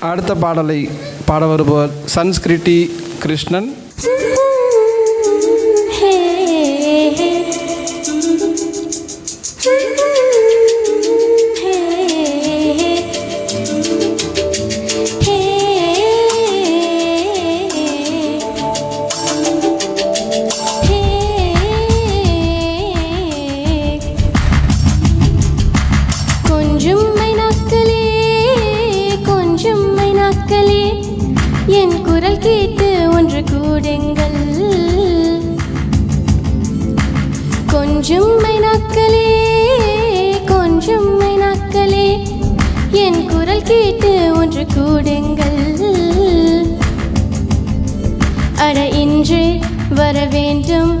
அடுத்த பாடலை பாட வருபவர் சன்ஸ்கிருதி கிருஷ்ணன். குரல் கேட்டு ஒன்று கூடுங்கள். கொஞ்சம் மைனாக்களே கொஞ்சம் மைனாக்களே என் குரல் கேட்டு ஒன்று கூடுங்கள். அட இன்று வர வேண்டும்.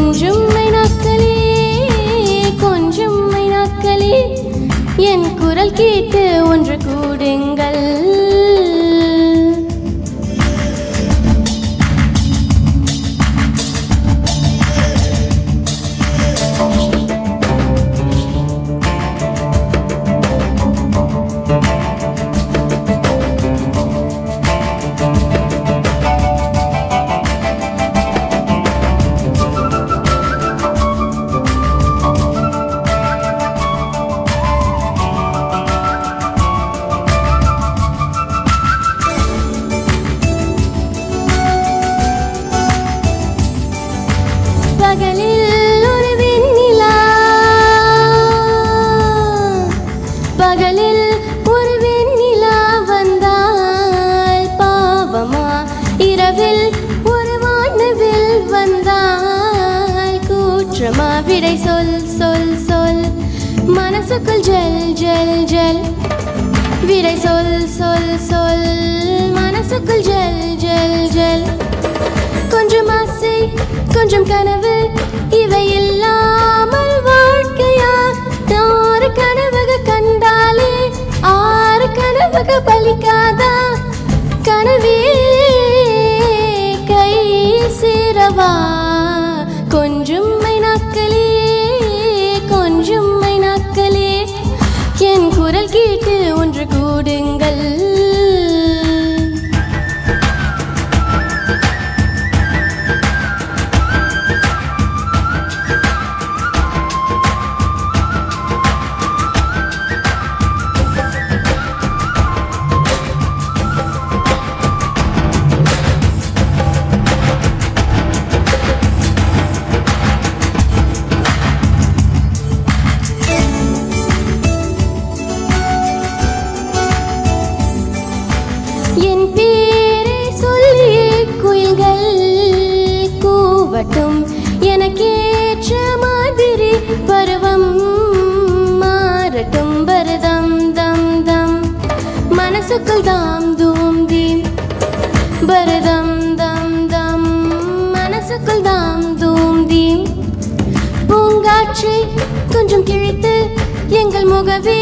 கொஞ்சம் மைனாக்களே கொஞ்சம் மைனாக்களே என் குரல் கேட்டு ஒன்று கூடுங்கள். சொல் சொல். மனசுக்குள் ஜெல் ஜெல் ஜெல். விடை சொல் சொல் சொல். மனசுக்குள் ஜெல் ஜெல் ஜெல். கொஞ்சம் ஆசை கொஞ்சம் கனவு இவை இல்லாமல் வாழ்க்கையா ஆறு கனவுக கண்டாலே ஆறு கனவுக பலிக்காதா கனவே குரல் கேட்டு ஒன்று கூடுங்கள். எனக்கேற்ற மாதிரி பருவம் மாறட்டும் பரதம் தம் தம். மனசுக்குள் தாம் தூம் தீம் பரதம் தம் தம். மனசுக்குள் தாம் தூம் தீம் பூங்காற்றை கொஞ்சம் கிழித்து எங்கள் முகவே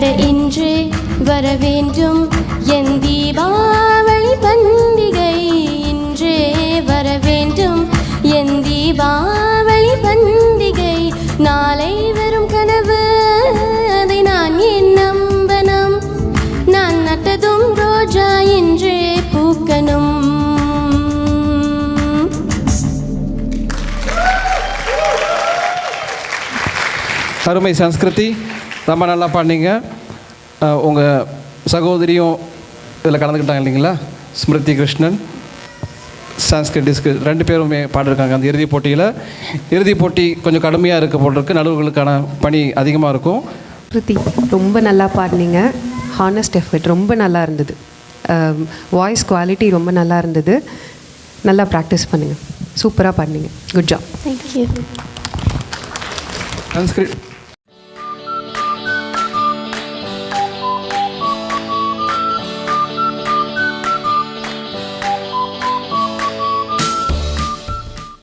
பட இன்று வர வேண்டும். என் தீபாவளி பண்டிகை இன்றே வர வேண்டும். என் தீபாவளி பண்டிகை நாளை வரும் கனவு அதை நான் என் நம்பனம் நான் நட்டதும் ரோஜா இன்றே பூக்கணும். அருமை சன்ஸ்கிருதி ரொம்ப நல்லா பாடினீங்க. உங்கள் சகோதரியும் இதில் கலந்துக்கிட்டாங்க இல்லைங்களா? ஸ்மிருதி கிருஷ்ணன் சான்ஸ்கிரிட்டிஸ்க்கு ரெண்டு பேருமே பாடிருக்காங்க. அந்த இறுதிப் போட்டியில் இறுதிப் போட்டி கொஞ்சம் கடுமையாக இருக்க போட்டிருக்கு. நடுவர்களுக்கான பணி அதிகமாக இருக்கும். ஸ்ருதி ரொம்ப நல்லா பாடினீங்க. ஹானஸ்ட் எஃபர்ட் ரொம்ப நல்லா இருந்தது. வாய்ஸ் குவாலிட்டி ரொம்ப நல்லா இருந்தது. நல்லா ப்ராக்டிஸ் பண்ணுங்கள் சூப்பராக பண்ணீங்க குட் ஜாப் தேங்க்யூ சன்ஸ்கிரிட்